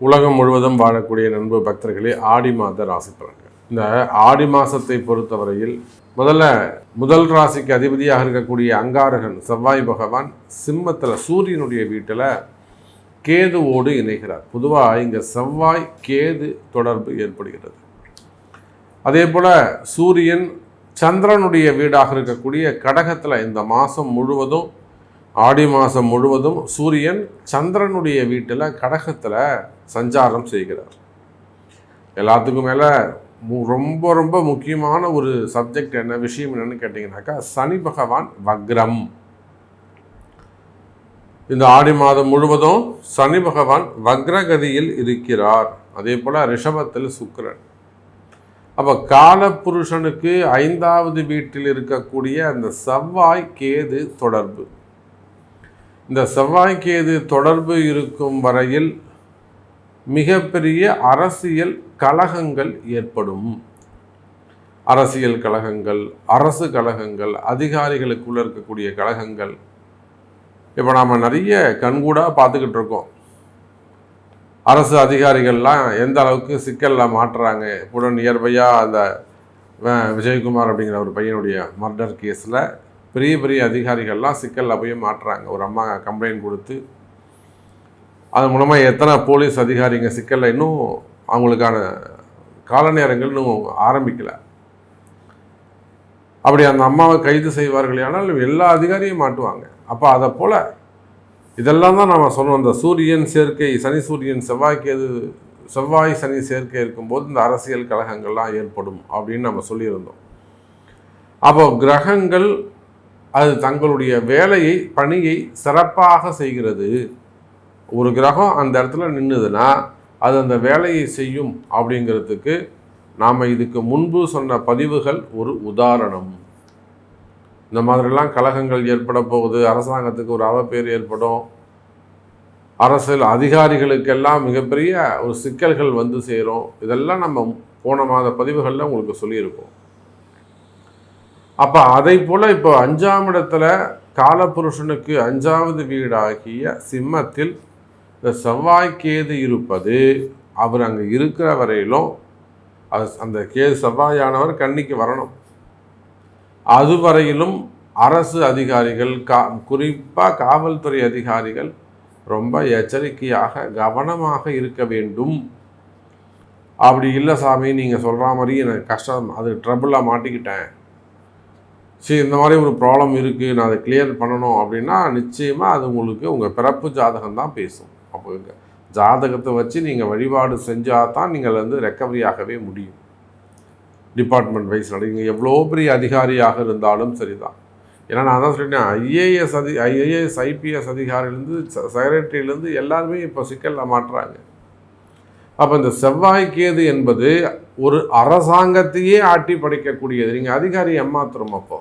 உலகம் முழுவதும் வாழக்கூடிய நண்பு பக்தர்களே ஆடி மாத ராசி பலன்கள். இந்த ஆடி மாசத்தை பொறுத்தவரையில் முதல்ல முதல் ராசிக்கு அதிபதியாக இருக்கக்கூடிய அங்காரகன் செவ்வாய் பகவான் சிம்மத்தில் சூரியனுடைய வீட்டில் கேதுவோடு இணைகிறார். பொதுவாக இங்கே செவ்வாய் கேது தொடர்பு ஏற்படுகிறது. அதே போல் சூரியன் சந்திரனுடைய வீடாக இருக்கக்கூடிய கடகத்தில் இந்த மாதம் முழுவதும் ஆடி மாதம் முழுவதும் சூரியன் சந்திரனுடைய வீட்டில் கடகத்தில் சஞ்சாரம் செய்கிறார். எல்லாத்துக்கும் மேலே ரொம்ப ரொம்ப முக்கியமான ஒரு சப்ஜெக்ட் என்ன விஷயம் என்னன்னு கேட்டிங்கனாக்கா சனி பகவான் வக்ரம். இந்த ஆடி மாதம் முழுவதும் சனி பகவான் வக்ரகதியில் இருக்கிறார். அதே போல் ரிஷபத்தில் சுக்கரன். அப்போ காலப்புருஷனுக்கு ஐந்தாவது வீட்டில் இருக்கக்கூடிய அந்த செவ்வாய் கேது தொடர்பு. இந்த செவ்வாய்க்கேது தொடர்பு இருக்கும் வரையில் மிகப்பெரிய அரசியல் கழகங்கள் ஏற்படும். அரசியல் கழகங்கள் அரசு கழகங்கள் அதிகாரிகளுக்குள்ள இருக்கக்கூடிய கழகங்கள். இப்போ நாம் நிறைய கண்கூடாக பார்த்துக்கிட்டு இருக்கோம். அரசு அதிகாரிகள்லாம் எந்த அளவுக்கு சிக்கலில் மாட்டுறாங்க? உடன் இயற்பையாக அந்த விஜயகுமார் அப்படிங்கிற ஒரு பையனுடைய மர்டர் கேஸில் பெரிய பெரிய அதிகாரிகள்லாம் சிக்கலில் போய் மாட்டுறாங்க. ஒரு அம்மா கம்ப்ளைண்ட் கொடுத்து அது மூலமாக எத்தனை போலீஸ் அதிகாரிங்க சிக்கலில் இன்னும் அவங்களுக்கான கால நேரங்கள் இன்னும் ஆரம்பிக்கலை. அப்படி அந்த அம்மாவை கைது செய்வார்கள் ஆனால் எல்லா அதிகாரியும் மாட்டுவாங்க. அப்போ அதை போல் இதெல்லாம் தான் நம்ம சொன்னோம். இந்த சூரியன் சேர்க்கை சனி சூரியன் செவ்வாய்க்கு எது செவ்வாய் சனி சேர்க்கை இருக்கும்போது இந்த அரசியல் கழகங்கள்லாம் ஏற்படும் அப்படின்னு நம்ம சொல்லியிருந்தோம். அப்போ கிரகங்கள் அது தங்களுடைய வேலையை பணியை சிறப்பாக செய்கிறது. ஒரு கிரகம் அந்த இடத்துல நின்றுதுன்னா அது அந்த வேலையை செய்யும் அப்படிங்கிறதுக்கு நாம் இதுக்கு முன்பு சொன்ன பதிவுகள் ஒரு உதாரணம். இந்த மாதிரிலாம் கழகங்கள் ஏற்பட போகுது அரசாங்கத்துக்கு ஒரு அவப்பேர் ஏற்படும். அரசியல் அதிகாரிகளுக்கெல்லாம் மிகப்பெரிய ஒரு சிக்கல்கள் வந்து சேரும். இதெல்லாம் நம்ம போன மாத பதிவுகளில் உங்களுக்கு சொல்லியிருக்கோம். அப்போ அதை போல் இப்போ அஞ்சாம் இடத்துல காலபுருஷனுக்கு அஞ்சாவது வீடாகிய சிம்மத்தில் இந்த செவ்வாய் கேது இருப்பது அவர் அங்கே இருக்கிற வரையிலும் அது அந்த கேது செவ்வாயானவர் கன்னிக்கு வரணும். அதுவரையிலும் அரசு அதிகாரிகள் கா குறிப்பாக காவல்துறை அதிகாரிகள் ரொம்ப எச்சரிக்கையாக கவனமாக இருக்க வேண்டும். அப்படி இல்லை சாமி நீங்கள் சொல்கிற மாதிரி எனக்கு கஷ்டம் அது ட்ரபுளாக மாட்டிக்கிட்டேன். சரி இந்த மாதிரி ஒரு ப்ராப்ளம் இருக்குது நான் அதை கிளியர் பண்ணணும் அப்படின்னா நிச்சயமாக அது உங்களுக்கு உங்கள் பிறப்பு ஜாதகம் தான் பேசும். அப்போ ஜாதகத்தை வச்சு நீங்கள் வழிபாடு செஞ்சால் தான் நீங்கள் வந்து ரெக்கவரி ஆகவே முடியும். டிபார்ட்மெண்ட் வைஸ் நீங்கள் எவ்வளோ பெரிய அதிகாரியாக இருந்தாலும் சரிதான். ஏன்னா நான் தான் சொல்லிட்டேன் ஐஏஎஸ் அதி ஐஏஎஸ் ஐபிஎஸ் அதிகாரிலேருந்து செக்ரட்டரியிலேருந்து எல்லாருமே இப்போ சிக்கலில் மாட்டுறாங்க. அப்போ இந்த செவ்வாய் கேது என்பது ஒரு அரசாங்கத்தையே ஆட்டி படைக்கக்கூடியது. நீங்கள் அதிகாரி ஏமாத்துறோம் அப்போ.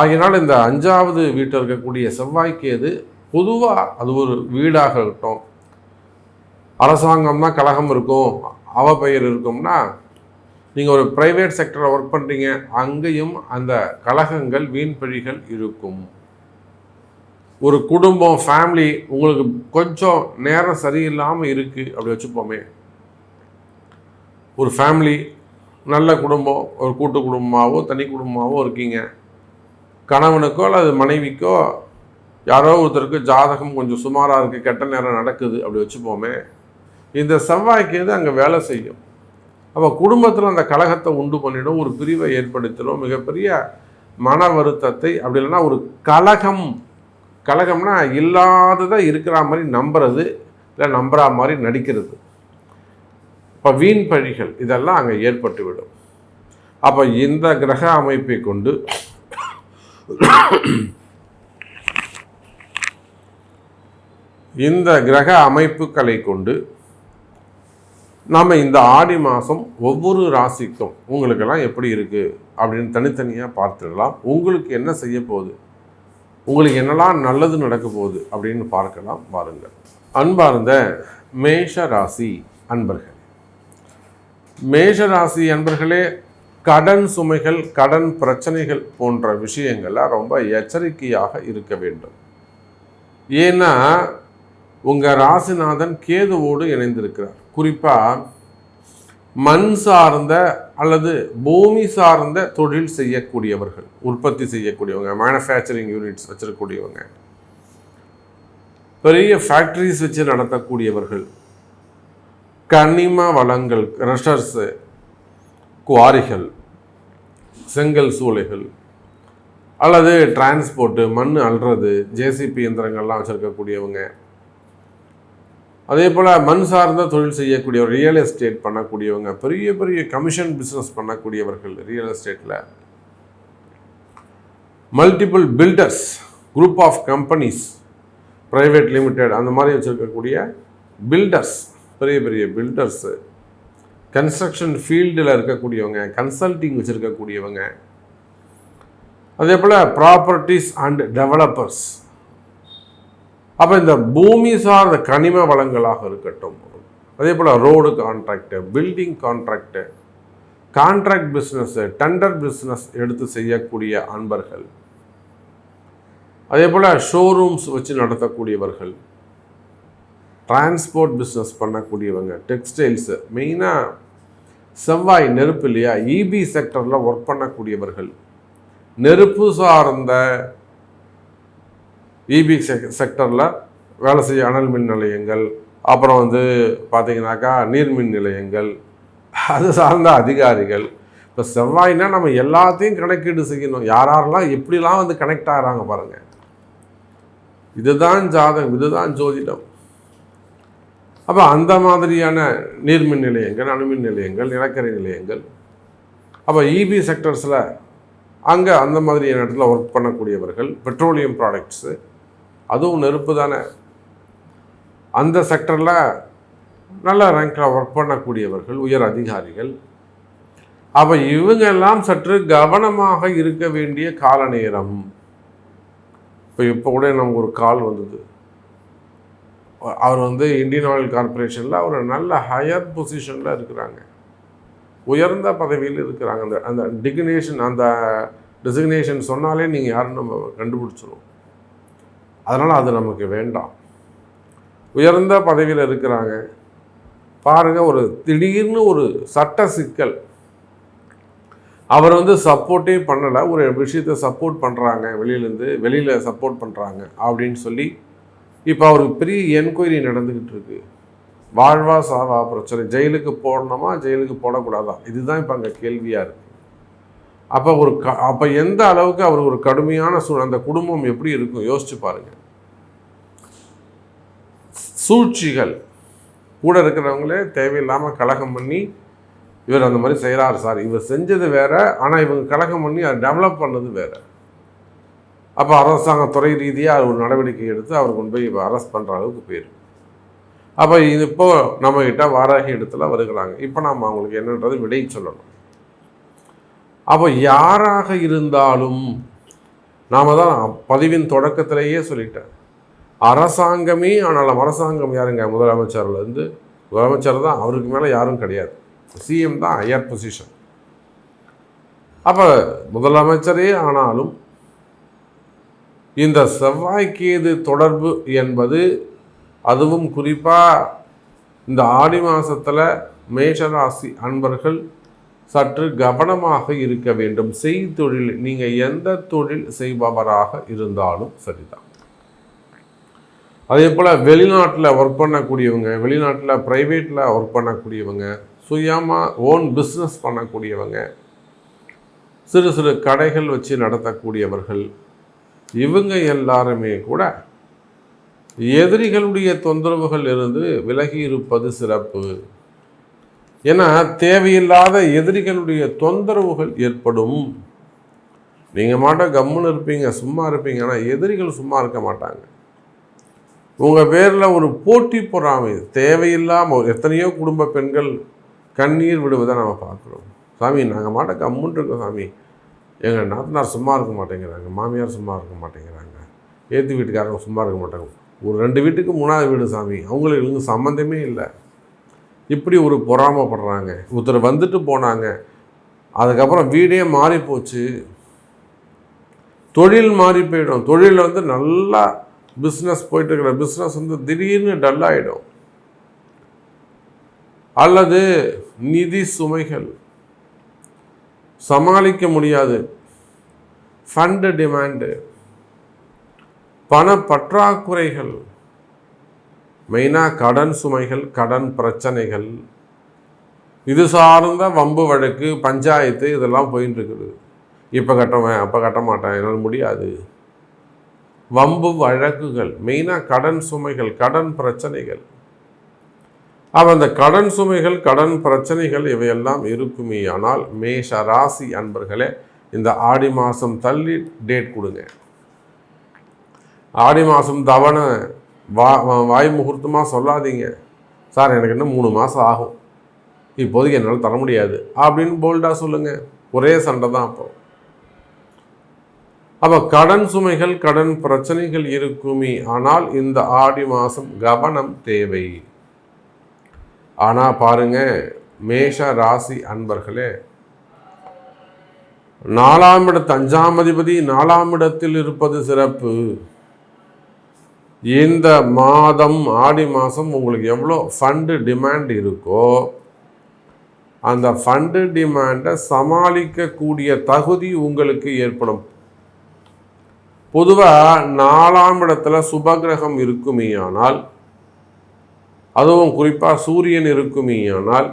ஆகையினால் இந்த அஞ்சாவது வீட்டில் இருக்கக்கூடிய செவ்வாய் கேது பொதுவாக அது ஒரு வீடாக இருக்கட்டும். அரசாங்கம்னா கழகம் இருக்கும் அவ பெயர் இருக்கும்னா நீங்கள் ஒரு ப்ரைவேட் செக்டரில் ஒர்க் பண்ணுறீங்க அங்கேயும் அந்த கழகங்கள் வீண்பழிகள் இருக்கும். ஒரு குடும்பம் ஃபேமிலி உங்களுக்கு கொஞ்சம் நேரம் சரியில்லாமல் இருக்குது அப்படி வச்சுப்போமே. ஒரு ஃபேமிலி நல்ல குடும்பம் ஒரு கூட்டு குடும்பமாகவோ தனி குடும்பமாகவோ இருக்கீங்க. கணவனுக்கோ அல்லது மனைவிக்கோ யாரோ ஒருத்தருக்கு ஜாதகம் கொஞ்சம் சுமாராக இருக்குது கெட்ட நேரம் நடக்குது அப்படி வச்சுப்போமே. இந்த செவ்வாய்க்கு இது அங்கே வேலை செய்யும். அப்போ குடும்பத்தில் அந்த கலகத்தை உண்டு பண்ணிடும் ஒரு பிரிவை ஏற்படுத்திடும். மிகப்பெரிய மன வருத்தத்தை அப்படி இல்லைன்னா ஒரு கலகம். கலகம்னா இல்லாததை இருக்கிற மாதிரி நம்புறது இல்லை நம்புற மாதிரி நடிக்கிறது. இப்போ வீண் பழிகள் இதெல்லாம் அங்கே ஏற்பட்டுவிடும். அப்போ இந்த கிரக அமைப்பை கொண்டு இந்த கிரக அமைப்புகளை கொண்டு நாம் இந்த ஆடி மாதம் ஒவ்வொரு ராசிக்கும் உங்களுக்கெல்லாம் எப்படி இருக்குது அப்படின்னு தனித்தனியாக பார்த்துடலாம். உங்களுக்கு என்ன செய்ய போகுது? உங்களுக்கு என்னெல்லாம் நல்லது நடக்க போகுது அப்படின்னு பார்க்கலாம். பாருங்கள் அன்பார்ந்த மேஷ ராசி அன்பர்கள். மேஷ ராசி அன்பர்களே கடன் சுமைகள் கடன் பிரச்சனைகள் போன்ற விஷயங்களை ரொம்ப எச்சரிக்கையாக இருக்க வேண்டும். ஏன்னா உங்கள் ராசிநாதன் கேதுவோடு இணைந்திருக்கிறார். குறிப்பாக மண் சார்ந்த அல்லது பூமி சார்ந்த தொழில் செய்யக்கூடியவர்கள் உற்பத்தி செய்யக்கூடியவங்க மேனுஃபேக்சரிங் யூனிட்ஸ் வச்சிருக்கக்கூடியவங்க பெரிய ஃபேக்ட்ரிஸ் வச்சு நடத்தக்கூடியவர்கள் கனிம வளங்கள் க்ரஷர்ஸு குவாரிகள் செங்கல் சூளைகள் அல்லது டிரான்ஸ்போர்ட்டு மண் அள்ளுறது ஜேசிபி இயந்திரங்கள்லாம் வச்சுருக்கக்கூடியவங்க. அதே போல் மண் சார்ந்த தொழில் செய்யக்கூடிய ரியல் எஸ்டேட் பண்ணக்கூடியவங்க பெரிய பெரிய கமிஷன் பிஸ்னஸ் பண்ணக்கூடியவர்கள் ரியல் எஸ்டேட்டில் multiple builders group of companies private limited அந்த மாதிரி வச்சுருக்கக்கூடிய பில்டர்ஸ் பெரிய பெரிய பில்டர்ஸு கன்ஸ்ட்ரக்ஷன் ஃபீல்டில் இருக்கக்கூடியவங்க கன்சல்டிங் வச்சுருக்கக்கூடியவங்க. அதே போல் ப்ராப்பர்ட்டிஸ் அண்ட் டெவலப்பர்ஸ் அப்போ இந்த பூமி சார்ந்த கனிம வளங்களாக இருக்கட்டும். அதே போல் road contract building contract contract business tender business எடுத்து செய்யக்கூடிய அன்பர்கள். அதே போல் ஷோரூம்ஸ் வச்சு நடத்தக்கூடியவர்கள். டிரான்ஸ்போர்ட் பிஸ்னஸ் பண்ணக்கூடியவங்க டெக்ஸ்டைல்ஸு மெயினாக செவ்வாய் நெருப்பு இல்லையா? இபி செக்டரில் ஒர்க் பண்ணக்கூடியவர்கள். நெருப்பு சார்ந்த இபி செக் செக்டரில் வேலை செய்ய அனல் மின் நிலையங்கள் அப்புறம் வந்து பார்த்தீங்கன்னாக்கா நீர்மின் நிலையங்கள் அது சார்ந்த அதிகாரிகள். இப்போ செவ்வாய்னா நம்ம எல்லாத்தையும் கணக்கீடு செய்யணும். யார் யாரெல்லாம் எப்படிலாம் வந்து கனெக்ட் ஆகிறாங்க பாருங்கள் இதுதான் ஜாதகம் இதுதான் ஜோதிடம். அப்போ அந்த மாதிரியான நீர்மின் நிலையங்கள் அணுமின் நிலையங்கள் நிலக்கரி நிலையங்கள். அப்போ இபி செக்டர்ஸில் அங்கே அந்த மாதிரியான இடத்துல ஒர்க் பண்ணக்கூடியவர்கள் பெட்ரோலியம் ப்ராடக்ட்ஸு அதுவும் நெருப்பு தானே. அந்த செக்டரில் நல்ல ரேங்கில் ஒர்க் பண்ணக்கூடியவர்கள் உயர் அதிகாரிகள். அப்போ இவங்கெல்லாம் சற்று கவனமாக இருக்க வேண்டிய கால நேரம். இப்போ இப்போ கூட நமக்கு ஒரு கால் வந்தது. அவர் வந்து இந்தியன் ஆயில் கார்பரேஷனில் அவர் நல்ல ஹையர் பொசிஷனில் இருக்கிறாங்க. உயர்ந்த பதவியில் இருக்கிறாங்க. அந்த அந்த டிக்னேஷன் அந்த டெசிக்னேஷன் சொன்னாலே நீங்கள் யாரும் நம்ம கண்டுபிடிச்சிடும் அதனால் அது நமக்கு வேண்டாம். உயர்ந்த பதவியில் இருக்கிறாங்க. பாருங்கள் ஒரு திடீர்னு ஒரு சட்ட சிக்கல். அவர் வந்து சப்போர்ட்டே பண்ணலை. ஒரு விஷயத்தை சப்போர்ட் பண்ணுறாங்க வெளியிலேருந்து வெளியில் சப்போர்ட் பண்ணுறாங்க அப்படின்னு சொல்லி இப்போ அவருக்கு பெரிய என்கொயரி நடந்துக்கிட்டு இருக்கு. வாழ்வா சாவா பிரச்சனை. ஜெயிலுக்கு போடணுமா? ஜெயிலுக்கு போடக்கூடாதா? இதுதான் இப்போ அங்கே கேள்வியாக இருக்குது அப்போ ஒரு க அப்போ எந்த அளவுக்கு அவர் ஒரு கடுமையான சூழ் அந்த குடும்பம் எப்படி இருக்கும்? யோசிச்சு பாருங்கள் சூழ்ச்சிகள். கூட இருக்கிறவங்களே தேவையில்லாமல் கலகம் பண்ணி இவர் அந்த மாதிரி செய்கிறார் சார். இவர் செஞ்சது வேற ஆனால் இவங்க கலகம் பண்ணி அதை டெவலப் பண்ணது வேறு. அப்போ அரசாங்க துறை ரீதியாக ஒரு நடவடிக்கை எடுத்து அவர் கொண்டு போய் இப்போ அரெஸ்ட் பண்ணுற அளவுக்கு போயிருக்கு. அப்போ இது இப்போ நம்மக்கிட்ட வாராகி இடத்துல வருகிறாங்க. இப்போ நாம் அவங்களுக்கு என்னன்றது விடை சொல்லணும். அப்போ யாராக இருந்தாலும் நாம் தான் பதிவின் தொடக்கத்திலேயே சொல்லிட்டேன். அரசாங்கமே ஆனாலும் அரசாங்கம் யாருங்க? முதலமைச்சர்லேருந்து முதலமைச்சர் தான் அவருக்கு மேலே யாரும் கிடையாது. சிஎம் தான் ஹையர் பொசிஷன் அப்போ முதலமைச்சரே ஆனாலும் இந்த செவ்வாய்க்கேது தொடர்பு என்பது அதுவும் குறிப்பாக இந்த ஆடி மாதத்தில் மேஷராசி அன்பர்கள் சற்று கவனமாக இருக்க வேண்டும். செய்தொழில் நீங்கள் எந்த தொழில் செய்பவராக இருந்தாலும் சரிதான். அதே போல் வெளிநாட்டில் ஒர்க் பண்ணக்கூடியவங்க வெளிநாட்டில் ப்ரைவேட்டில் ஒர்க் பண்ணக்கூடியவங்க சுயமாக ஓன் பிஸ்னஸ் பண்ணக்கூடியவங்க சிறு சிறு கடைகள் வச்சு நடத்தக்கூடியவர்கள் இவங்க எல்லாருமே கூட எதிரிகளுடைய தொந்தரவுகள் இருந்து விலகி இருப்பது சிறப்பு. ஏன்னா தேவையில்லாத எதிரிகளுடைய தொந்தரவுகள் ஏற்படும். நீங்கள் மாட்டோம் கம்முன்னு இருப்பீங்க சும்மா இருப்பீங்க ஆனால் எதிரிகள் சும்மா இருக்க மாட்டாங்க. உங்கள் பேரில் ஒரு போட்டி பொறாமை தேவையில்லாமல் எத்தனையோ குடும்ப பெண்கள் கண்ணீர் விடுவதை நம்ம பார்க்குறோம். சாமி நாங்கள் மாட்ட கம்முன்னு இருக்கோம் சாமி. எங்கள் நாத்தனார் சும்மா இருக்க மாட்டேங்கிறாங்க மாமியார் சும்மா இருக்க மாட்டேங்கிறாங்க. ஏற்றி வீட்டுக்காரங்க சும்மா இருக்க மாட்டாங்க. ஒரு ரெண்டு வீட்டுக்கு மூணாவது வீடு சாமி அவங்களுக்கு சம்மந்தமே இல்லை. இப்படி ஒரு பொறாமப்படுறாங்க. ஒருத்தர் வந்துட்டு போனாங்க அதுக்கப்புறம் வீடே மாறி போச்சு. தொழில் மாறி போயிடும். தொழிலில் வந்து நல்லா பிஸ்னஸ் போயிட்டு இருக்கிற பிஸ்னஸ் வந்து திடீர்னு டல்லாகிடும் அல்லது நிதி சுமைகள் சமாளிக்க முடியாது. ஃபண்டு டிமாண்டு பண பற்றாக்குறைகள் மெயினாக கடன் சுமைகள் கடன் பிரச்சனைகள் இது சார்ந்த வம்பு வழக்கு பஞ்சாயத்து இதெல்லாம் போயின்னு இருக்குது இப்போ கட்டுவேன் அப்போ கட்ட மாட்டேன் என்னால் முடியாது. வம்பு வழக்குகள் மெயினாக கடன் சுமைகள் கடன் பிரச்சனைகள். அப்போ அந்த கடன் சுமைகள் கடன் பிரச்சனைகள் இவையெல்லாம் இருக்குமே. ஆனால் மேஷ ராசி அன்பர்களே இந்த ஆடி மாதம் தள்ளி டேட் கொடுங்க. ஆடி மாதம் தவணை வா வாய் முகூர்த்தமாக சொல்லாதீங்க. சார் எனக்கு இன்னும் மூணு மாதம் ஆகும். இப்போதைக்கு என்னால் தர முடியாது. அப்படின்னு போல்டாக சொல்லுங்கள் ஒரே சண்டை தான் அப்போ. அப்போ கடன் சுமைகள் கடன் பிரச்சனைகள் இருக்குமே. ஆனால் இந்த ஆடி மாதம் கவனம் தேவை. ஆனால் பாருங்க மேஷ ராசி அன்பர்களே நாலாம் இடத்து அஞ்சாம் அதிபதி நாலாம் இடத்தில் இருப்பது சிறப்பு. இந்த மாதம் ஆடி மாதம் உங்களுக்கு எவ்வளோ ஃபண்டு டிமாண்ட் இருக்கோ அந்த ஃபண்டு டிமாண்டை சமாளிக்கக்கூடிய தகுதி உங்களுக்கு ஏற்படும். பொதுவாக நாலாம் இடத்துல சுபகிரகம் இருக்குமே ஆனால் அதுவும் குறிப்பாக சூரியன் இருக்குமேயானால்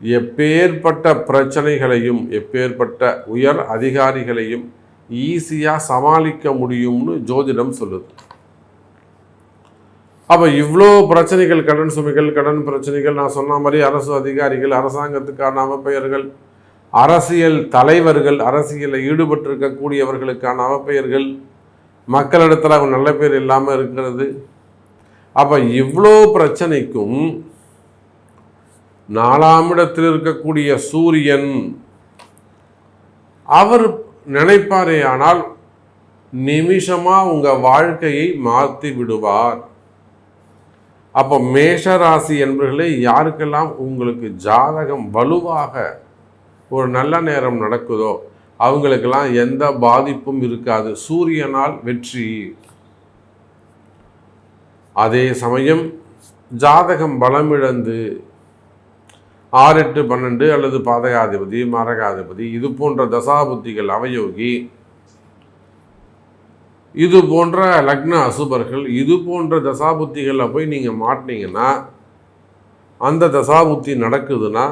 எப்பேற்பட்ட பிரச்சனைகளையும் எப்பேற்பட்ட உயர் அதிகாரிகளையும் ஈஸியாக சமாளிக்க முடியும்னு ஜோதிடம் சொல்லுது. அப்போ இவ்வளோ பிரச்சனைகள் கடன் சுமைகள் கடன் பிரச்சனைகள் நான் சொன்ன மாதிரி அரசு அதிகாரிகள் அரசாங்கத்துக்கான அவப்பெயர்கள் அரசியல் தலைவர்கள் அரசியலில் ஈடுபட்டிருக்கக்கூடியவர்களுக்கான அவப்பெயர்கள் மக்களிடத்தில் அவங்க நல்ல பேர் இல்லாமல் இருக்கிறது அப்போ இவ்வளோ பிரச்சனைக்கும் நாலாம் இடத்தில் இருக்கக்கூடிய சூரியன் அவர் நினைப்பாரே ஆனால் நிமிஷமாக உங்கள் வாழ்க்கையை மாற்றி விடுவார். அப்போ மேஷராசி என்பர்களே யாருக்கெல்லாம் உங்களுக்கு ஜாதகம் வலுவாக ஒரு நல்ல நேரம் நடக்குதோ அவங்களுக்கெல்லாம் எந்த பாதிப்பும் இருக்காது. சூரியனால் வெற்றி. அதே சமயம் ஜாதகம் பலமிழந்து ஆறு எட்டு பன்னெண்டு அல்லது பாதகாதிபதி மரகாதிபதி இது போன்ற தசாபுத்திகள் அவயோகி இது போன்ற லக்ன அசுபர்கள் இது போன்ற தசாபுத்திகளில் போய் நீங்கள் மாட்டினீங்கன்னா அந்த தசாபுத்தி நடக்குதுன்னா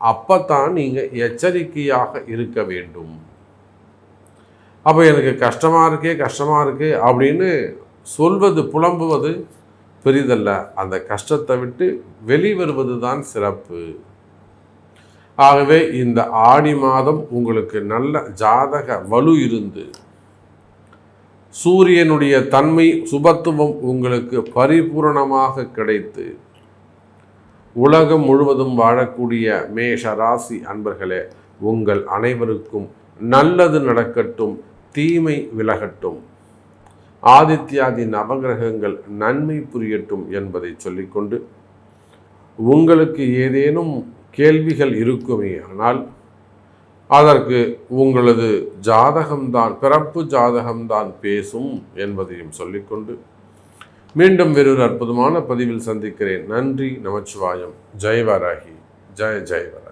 அப்போத்தான் நீங்கள் எச்சரிக்கையாக இருக்க வேண்டும். அப்போ எனக்கு கஷ்டமாக இருக்கே கஷ்டமாக இருக்குது அப்படின்னு சொல்வது புலம்புவது பெரிதல்ல. அந்த கஷ்டத்தை விட்டு வெளிவருவது தான் சிறப்பு. ஆகவே இந்த ஆடி மாதம் உங்களுக்கு நல்ல ஜாதக வலு இருந்து சூரியனுடைய தன்மை சுபத்துவம் உங்களுக்கு பரிபூரணமாக கிடைத்து உலகம் முழுவதும் வாழக்கூடிய மேஷ ராசி அன்பர்களே உங்கள் அனைவருக்கும் நல்லது நடக்கட்டும் தீமை விலகட்டும். ஆதித்யாதி நவகிரகங்கள் நன்மை புரியட்டும் என்பதை சொல்லிக்கொண்டு உங்களுக்கு ஏதேனும் கேள்விகள் இருக்குமே ஆனால் அதற்கு உங்களது ஜாதகம்தான் பிறப்பு ஜாதகம்தான் பேசும் என்பதையும் சொல்லிக்கொண்டு மீண்டும் வேறொரு அற்புதமான பதிவில் சந்திக்கிறேன். நன்றி நமச்சிவாயம். ஜெயவராகி ஜெய ஜெயவர